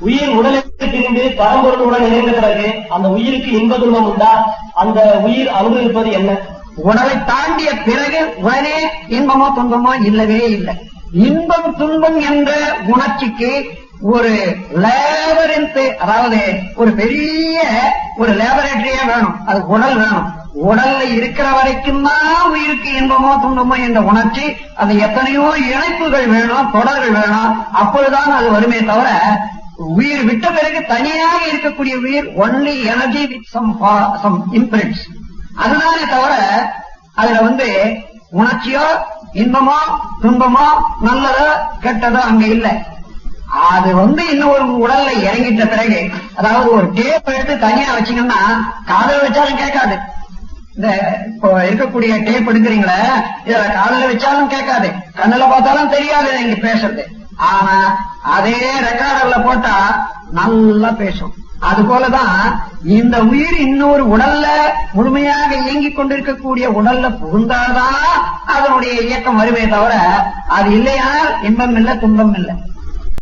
உயிர் உடலுக்கு பிரிந்து பரம்பொருளுடன் இணைந்த பிறகு அந்த உயிருக்கு இன்ப துன்பம் உண்டா? அந்த உயிர் அனுபவிப்பது என்ன? உடலை தாண்டிய பிறகு உடனே இன்பமோ துன்பமோ இல்லவே இல்லை. இன்பம் துன்பம் என்ற உணர்ச்சிக்கு ஒரு லேபரின் அதாவது ஒரு பெரிய ஒரு லேபரேட்டரியே வேணும். அது உடல் வேணும். உடல்ல இருக்கிற வரைக்கும் தான் உயிருக்கு இன்பமோ துன்பமோ என்ற உணர்ச்சி அது எத்தனையோ இணைப்புகள் வேணும் தொடர்கள் வேணும். அப்பொழுதுதான் அது வருமே தவிர உயிர் விட்ட பிறகு தனியாக இருக்கக்கூடிய உயிர் only energy with some some impurities அதுதானே தவிர அதுல வந்து உணர்ச்சியோ இன்பமோ துன்பமோ நல்லதோ கெட்டதோ அங்க இல்லை. அது வந்து இன்னும் ஒரு உடல்ல இறங்கிட்ட பிறகு அதாவது ஒரு டேப் எடுத்து தனியா வச்சீங்கன்னா காதல் வச்சாலும் கேட்காது. இந்த இப்போ இருக்கக்கூடிய டேப் எடுக்கிறீங்களே இதுல காலில் வச்சாலும் கேட்காது. கண்ணுல பார்த்தாலும் தெரியாது இங்க பேசுறது. ஆனா அதே ரெக்கார்டர்ல போட்டா நல்லா பேசும். அது போலதான் இந்த உயிர் இன்னொரு உடல்ல முழுமையாக இயங்கிக் கொண்டிருக்கக்கூடிய உடல்ல புகுந்தாதான் அதனுடைய இயக்கம் வருமே தவிர அது இல்லையால் இன்பம் இல்லை துன்பம் இல்லை.